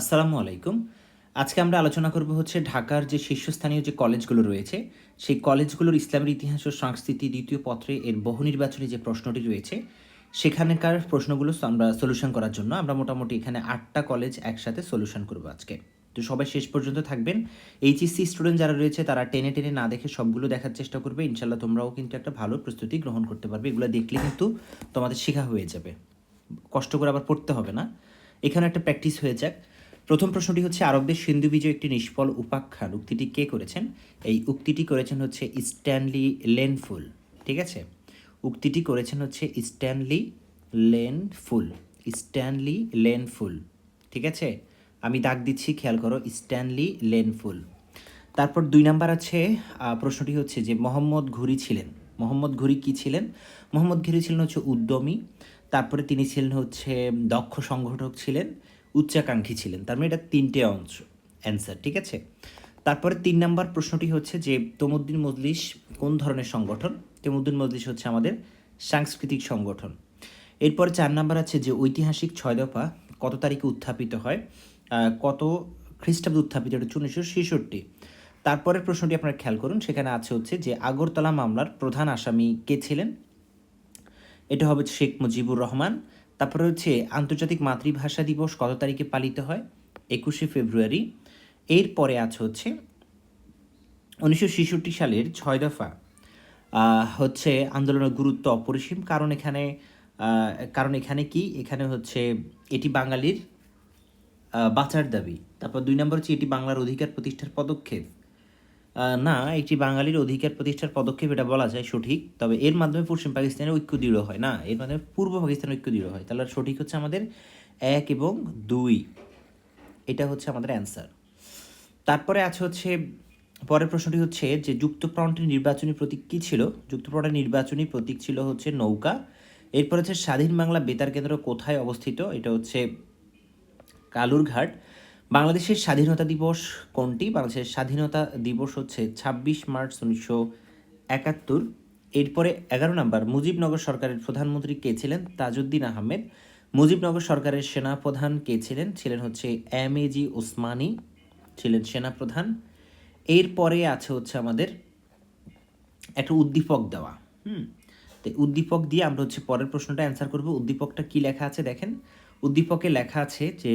আসসালামু আলাইকুম। আজকে আমরা আলোচনা করব হচ্ছে ঢাকার যে শীর্ষস্থানীয় যে কলেজগুলো রয়েছে, সেই কলেজগুলোর ইসলামের ইতিহাস ও সংস্কৃতি দ্বিতীয় পত্রে এর বহু নির্বাচনী যে প্রশ্নটি রয়েছে, সেখানকার প্রশ্নগুলো আমরা সলিউশন করার জন্য আমরা মোটামুটি এখানে আটটা কলেজ একসাথে সলিউশন করব আজকে। তো সবাই শেষ পর্যন্ত থাকবেন। এইচএসসি স্টুডেন্ট যারা রয়েছে, তারা টেনে টেনে না দেখে সবগুলো দেখার চেষ্টা করবে। ইনশাল্লাহ তোমরাও কিন্তু একটা ভালো প্রস্তুতি গ্রহণ করতে পারবে। এগুলো দেখলে কিন্তু তোমাদের শেখা হয়ে যাবে। কষ্ট করে আবার পড়তে হবে না। এখানে একটা প্র্যাকটিস হয়ে যাক। প্রথম প্রশ্নটি হচ্ছে, আরবদের সিন্ধু বিজয় একটি নিষ্ফল উপাখ্যান। উক্তিটি কে করেছেন? এই উক্তিটি করেছেন হচ্ছে স্ট্যানলি লেনফুল, ঠিক আছে? উক্তিটি করেছেন হচ্ছে স্ট্যানলি লেনফুল স্ট্যানলি লেনফুল, ঠিক আছে? আমি দাগ দিচ্ছি, খেয়াল করো, স্ট্যানলি লেনফুল। তারপর দুই নাম্বার আছে প্রশ্নটি হচ্ছে যে, মোহাম্মদ ঘুরি ছিলেন। মোহাম্মদ ঘুরি কি ছিলেন? মোহাম্মদ ঘুরি ছিলেন হচ্ছে উদ্যমী। তারপরে তিনি ছিলেন হচ্ছে দক্ষ সংগঠক ছিলেন। উচ্চাকাঙ্ক্ষী ছিলেন। তার মানে এটা তিনটে অংশ অ্যান্সার ঠিক আছে? তারপরে তিন নাম্বার প্রশ্নটি হচ্ছে যে, তমুদ্দিন মজলিস কোন ধরনের সংগঠন? তমুদ্দিন মজলিস হচ্ছে আমাদের সাংস্কৃতিক সংগঠন। এরপরে চার নাম্বার আছে যে, ঐতিহাসিক ছয় দফা কত তারিখে উত্থাপিত হয়? কত খ্রিস্টাব্দে উত্থাপিত এটা হচ্ছে উনিশশো ছেষট্টি। তারপরের প্রশ্নটি আপনারা খেয়াল করুন, সেখানে আছে হচ্ছে যে, আগরতলা মামলার প্রধান আসামি কে ছিলেন? এটা হবে শেখ মুজিবুর রহমান তারপরে হচ্ছে আন্তর্জাতিক মাতৃভাষা দিবস কত তারিখে পালিত হয়? একুশে ফেব্রুয়ারি। এরপরে আছে হচ্ছে উনিশশো ছেষট্টি সালের ছয় দফা। হচ্ছে আন্দোলনের গুরুত্ব অপরিসীম। কারণ এখানে কারণ এখানে কি? এখানে হচ্ছে এটি বাঙালির বাঁচার দাবি। তারপর দুই নম্বর হচ্ছে এটি বাংলার অধিকার প্রতিষ্ঠার পদক্ষেপ। না, এটি বাঙালির অধিকার প্রতিষ্ঠার পদক্ষেপ, এটা বলা যায় সঠিক। তবে এর মাধ্যমে পশ্চিম পাকিস্তানের ঐক্য দৃঢ় হয়। না, এর মাধ্যমে পূর্ব পাকিস্তানের ঐক্য দৃঢ় হয়। তাহলে সঠিক হচ্ছে আমাদের এক এবং দুই। এটা হচ্ছে আমাদের অ্যান্সার। তারপরে আছে হচ্ছে, পরের প্রশ্নটি হচ্ছে যে যুক্তফ্রন্টের নির্বাচনী প্রতীক কী ছিল? যুক্তফ্রন্টের নির্বাচনী প্রতীক ছিল হচ্ছে নৌকা। এরপর হচ্ছে স্বাধীন বাংলা বেতার কেন্দ্র কোথায় অবস্থিত? এটা হচ্ছে কালুরঘাট। বাংলাদেশের স্বাধীনতা দিবস কোনটি? বাংলাদেশের স্বাধীনতা দিবস হচ্ছে ছাব্বিশ মার্চ উনিশশো একাত্তর। এরপরে এগারো নম্বর, মুজিবনগর সরকারের প্রধানমন্ত্রী কে ছিলেন? তাজউদ্দিন আহমেদ। মুজিবনগর সরকারের সেনাপ্রধান কে ছিলেন? ছিলেন হচ্ছে এম এ জি ওসমানী। ছিলেন সেনাপ্রধান। এরপরে আছে হচ্ছে আমাদের একটা উদ্দীপক দেওয়া। হুম? তো উদ্দীপক দিয়ে আমরা হচ্ছে পরের প্রশ্নটা অ্যান্সার করব। উদ্দীপকটা কি লেখা আছে দেখেন? উদ্দীপকে লেখা আছে যে,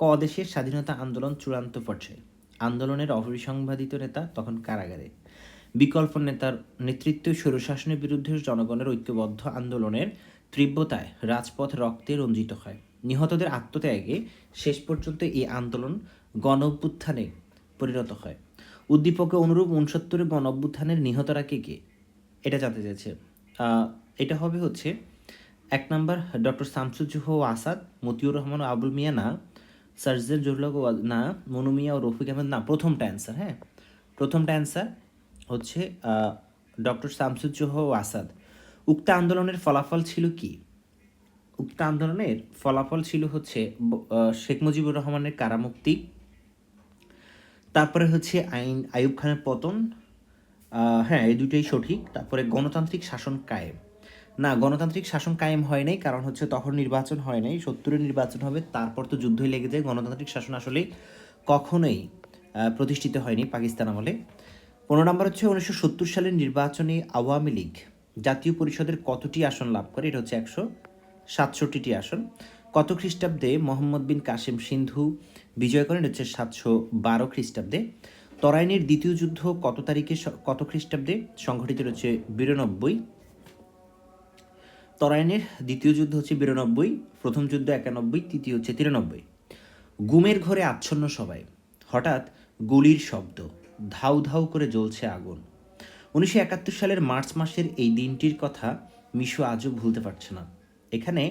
ক দেশের স্বাধীনতা আন্দোলন চূড়ান্ত পর্যায়ে। আন্দোলনের অবিসংবাদিত নেতা তখন কারাগারে। বিকল্প নেতার নেতৃত্ব স্বৈরশাসনের বিরুদ্ধে জনগণের ঐক্যবদ্ধ আন্দোলনের তীব্রতায় রাজপথ রক্তে রঞ্জিত হয়। নিহতদের আত্মত্যাগে শেষ পর্যন্ত এই আন্দোলন গণ অভ্যুত্থানে পরিণত হয়। উদ্দীপকে অনুরূপ উনসত্তরের গণ অভ্যুত্থানের নিহতরা কে কে? এটা জানতে চাইছে। এটা হবে হচ্ছে এক নম্বর, ডক্টর শামসুজ্জোহ ও আসাদ, মতিউর রহমান ও আবুল মিয়া না সার্জের জহুরুল্লাহ না, মনু মিয়া ও রফিক আহমেদ না, প্রথমটা অ্যান্সার হ্যাঁ? প্রথমটা অ্যান্সার হচ্ছে ডক্টর শামসুজ্জোহ ও আসাদ। উক্ত আন্দোলনের ফলাফল ছিল কি? উক্ত আন্দোলনের ফলাফল ছিল হচ্ছে শেখ মুজিবুর রহমানের কারামুক্তি, তারপরে হচ্ছে আইন, আইয়ুব খানের পতন হ্যাঁ এই দুটোই সঠিক, তারপরে গণতান্ত্রিক শাসন কায়েম। না, গণতান্ত্রিক শাসন কায়েম হয় নাই, কারণ হচ্ছে তখন নির্বাচন হয় নাই সত্তরের নির্বাচন হবে, তারপর তো যুদ্ধই লেগে যায়। গণতান্ত্রিক শাসন আসলে কখনোই প্রতিষ্ঠিত হয়নি পাকিস্তান আমলে। পনেরো নম্বর হচ্ছে উনিশশো সত্তর সালের নির্বাচনে আওয়ামী লীগ জাতীয় পরিষদের কতটি আসন লাভ করে? এটা হচ্ছে একশো সাতষট্টিটি আসন। কত খ্রিস্টাব্দে মোহাম্মদ বিন কাসিম সিন্ধু বিজয় করেন? হচ্ছে সাতশো বারো খ্রিস্টাব্দে। তরাইনের দ্বিতীয় যুদ্ধ কত তারিখে কত খ্রিস্টাব্দে? সংঘটিত হচ্ছে বিরানব্বই। তরাইনের দ্বিতীয় যুদ্ধ হচ্ছে বিরানব্বই, প্রথম যুদ্ধ একানব্বই, তৃতীয় হচ্ছে তিরানব্বই। গুমের ঘরে আচ্ছন্ন সবাই। হঠাৎ গুলির শব্দ, ধাউ ধাউ করে জ্বলছে আগুন। উনিশশো একাত্তর সালের মার্চ মাসের এই দিনটির কথা মিশু আজও ভুলতে পারছে না। এখানে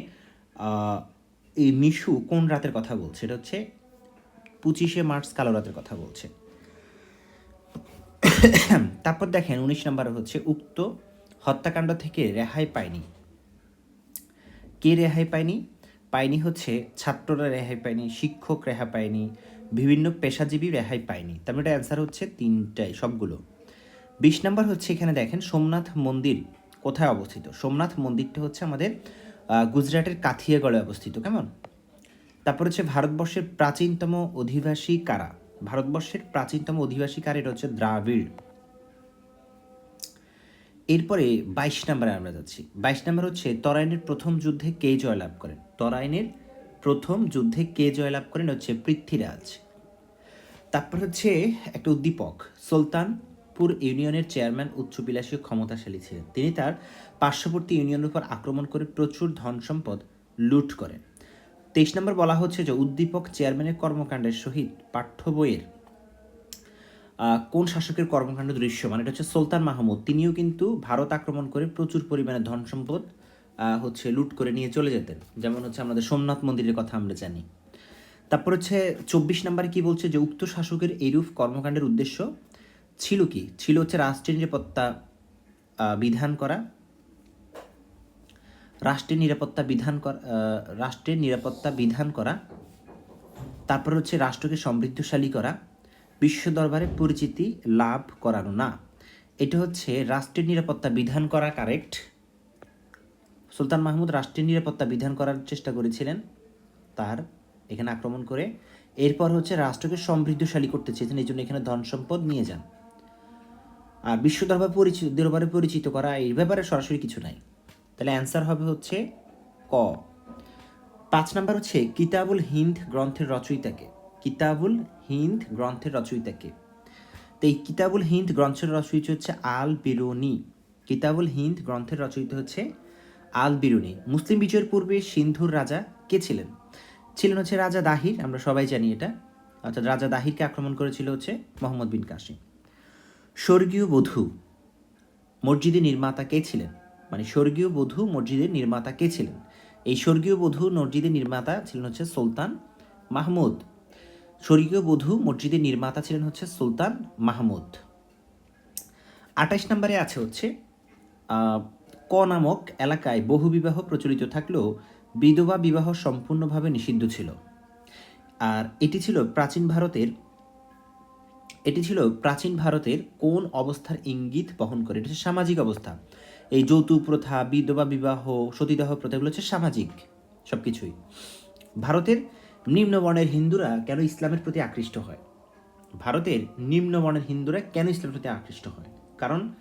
এই মিশু কোন রাতের কথা বলছে? এটা হচ্ছে পঁচিশে মার্চ কালো রাতের কথা বলছে। তারপর দেখেন, উনিশ নম্বর হচ্ছে, উক্ত হত্যাকাণ্ড থেকে রেহাই পায়নি। কে রেহাই পায়নি? পায়নি হচ্ছে ছাত্ররা রেহাই পায়নি, শিক্ষক রেহাই পায়নি, বিভিন্ন পেশাজীবী রেহাই পায়নি। তার মানে অ্যান্সার হচ্ছে তিনটাই, সবগুলো। বিশ নাম্বার হচ্ছে এখানে দেখেন সোমনাথ মন্দির কোথায় অবস্থিত? সোমনাথ মন্দিরটা হচ্ছে আমাদের গুজরাটের কাথিয়াগড়ে অবস্থিত, কেমন? তারপর হচ্ছে ভারতবর্ষের প্রাচীনতম অধিবাসী কারা? ভারতবর্ষের প্রাচীনতম অধিবাসী কারা? এটা হচ্ছে দ্রাবিড়। এরপরে বাইশ নম্বরে আমরা যাচ্ছি। বাইশ নম্বর হচ্ছে, তরাইনের প্রথম যুদ্ধে কে জয়লাভ করেন? তরাইনের প্রথম যুদ্ধে কে জয়লাভ করেন হচ্ছে পৃথ্বীরাজ। তারপর হচ্ছে একটা উদ্দীপক সুলতানপুর ইউনিয়নের চেয়ারম্যান, উচ্চবিলাসী ক্ষমতাশালী ছিলেন। তিনি তার পার্শ্ববর্তী ইউনিয়নের উপর আক্রমণ করে প্রচুর ধন সম্পদ লুট করেন। তেইশ নম্বর বলা হচ্ছে যে, উদ্দীপক চেয়ারম্যানের কর্মকাণ্ডের সহিত পাঠ্য বইয়ের কোন শাসকের কর্মকাণ্ড দৃশ্যমান? এটা হচ্ছে সুলতান মাহমুদ। তিনিও কিন্তু ভারত আক্রমণ করে প্রচুর পরিমাণে ধন সম্পদ হচ্ছে লুট করে নিয়ে চলে যেতেন। যেমন হচ্ছে আমাদের সোমনাথ মন্দিরের কথা আমরা জানি। তারপর হচ্ছে চব্বিশ নম্বরে কি বলছে যে, উক্ত শাসকের এইরূপ কর্মকাণ্ডের উদ্দেশ্য ছিল কি? ছিল হচ্ছে রাষ্ট্রের নিরাপত্তা বিধান করা, রাষ্ট্রের নিরাপত্তা বিধান করা রাষ্ট্রের নিরাপত্তা বিধান করা, তারপর হচ্ছে রাষ্ট্রকে সমৃদ্ধশালী করা বিশ্ব দরবারে পরিচিতি লাভ করানো না। এটা হচ্ছে রাষ্ট্রের নিরাপত্তা বিধান করা কারেক্ট সুলতান মাহমুদ রাষ্ট্রের নিরাপত্তা বিধান করার চেষ্টা করেছিলেন তার এখানে আক্রমণ করে। এরপর হচ্ছে রাষ্ট্রকে সমৃদ্ধশালী করতে চেয়েছেন, এই জন্য এখানে ধন সম্পদ নিয়ে যান। আর বিশ্ব দরবার পরিচিত দরবারে পরিচিত করা এই ব্যাপারে সরাসরি কিছু নাই। তাহলে অ্যান্সার হবে হচ্ছে ক। পাঁচ নাম্বার হচ্ছে কিতাবুল হিন্দ গ্রন্থের রচয়িতাকে। কিতাবুল হিন্দ গ্রন্থের রচয়িতাকে। তো এই কিতাবুল হিন্দ গ্রন্থের রচয়িতা হচ্ছে আল বিরুনি। কিতাবুল হিন্দ গ্রন্থের রচয়িতা হচ্ছে আল বিরুনি। মুসলিম বিজয়ের পূর্বে সিন্ধুর রাজা কে ছিলেন? ছিলেন হচ্ছে রাজা দাহির, আমরা সবাই জানি এটা। অর্থাৎ রাজা দাহিরকে আক্রমণ করেছিল হচ্ছে মোহাম্মদ বিন কাসিম। স্বর্গীয় বধূ মসজিদের নির্মাতা কে ছিলেন? মানে স্বর্গীয় বধূ মসজিদের নির্মাতা কে ছিলেন? এই স্বর্গীয় বধূ মসজিদের নির্মাতা ছিলেন হচ্ছে সুলতান মাহমুদ। স্বর্গীয় বধূ মসজিদের নির্মাতা ছিলেন হচ্ছে সুলতান মাহমুদ। আঠাশ নম্বরে আছে হচ্ছে ক নামক এলাকায় বহু বিবাহ প্রচলিত থাকলেও বিধবা বিবাহ সম্পূর্ণভাবে নিষিদ্ধ ছিল। আর এটি ছিল প্রাচীন ভারতের, এটি ছিল প্রাচীন ভারতের কোন অবস্থার ইঙ্গিত বহন করে? এটা হচ্ছে সামাজিক অবস্থা। এই যৌতুক প্রথা, বিধবা বিবাহ, সতীদাহ প্রথা এগুলো হচ্ছে সামাজিক সব কিছুই ভারতের নিম্নবর্ণের হিন্দুরা কেন ইসলামের প্রতি আকৃষ্ট হয়? ভারতের নিম্নবর্ণের হিন্দুরা কেন ইসলামের প্রতি আকৃষ্ট হয়? কারণ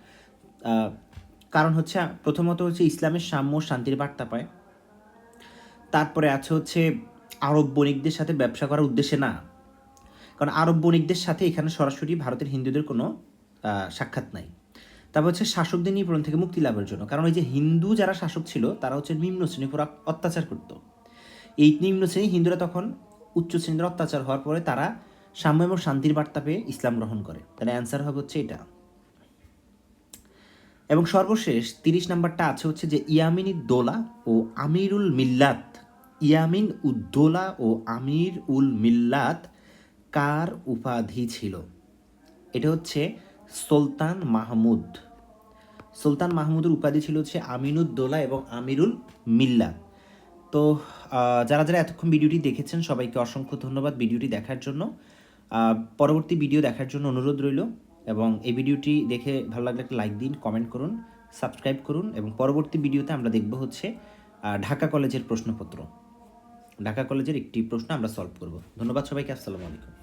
কারণ হচ্ছে, প্রথমত হচ্ছে ইসলামের সাম্য শান্তির বার্তা পায়। তারপরে আছে হচ্ছে, আরব বণিকদের সাথে ব্যবসা করার উদ্দেশ্যে না। কারণ আরব বণিকদের সাথে এখানে সরাসরি ভারতের হিন্দুদের কোনো সাক্ষাৎ নাই। তারপর হচ্ছে শাসকদের নিপীড়ন থেকে মুক্তি লাভের জন্য। কারণ ওই যে হিন্দু যারা শাসক ছিল, তারা হচ্ছে নিম্ন শ্রেণির উপর অত্যাচার করতো। এই নিম্ন শ্রেণি হিন্দুরা তখন উচ্চ শ্রেণির অত্যাচার হওয়ার পরে তারা সাম্য এবং শান্তির বার্তা পেয়ে ইসলাম গ্রহণ করে। তাহলে অ্যান্সার হবে হচ্ছে এটা। এবং সর্বশেষ তিরিশ নাম্বারটা আছে হচ্ছে যে, ইয়ামিন দোলা ও আমিরুল মিল্লাত। ইয়ামিন উদ্দোলা ও আমির উল মিল্লাত কার উপাধি ছিল? এটা হচ্ছে সুলতান মাহমুদ। সুলতান মাহমুদের উপাধি ছিল হচ্ছে আমিনুদ্দোলা এবং আমিরুল মিল্লাত। তো যারা যারা এতক্ষণ ভিডিওটি দেখেছেন, সবাইকে অসংখ্য ধন্যবাদ ভিডিওটি দেখার জন্য। পরবর্তী ভিডিও দেখার জন্য অনুরোধ রইল এবং এই ভিডিওটি দেখে ভালো লাগলে একটা লাইক দিন কমেন্ট করুন সাবস্ক্রাইব করুন এবং পরবর্তী ভিডিওতে আমরা দেখব হচ্ছে ঢাকা কলেজের প্রশ্নপত্র। ঢাকা কলেজের একটি প্রশ্ন আমরা সলভ করব। ধন্যবাদ সবাইকে, আসসালামু আলাইকুম।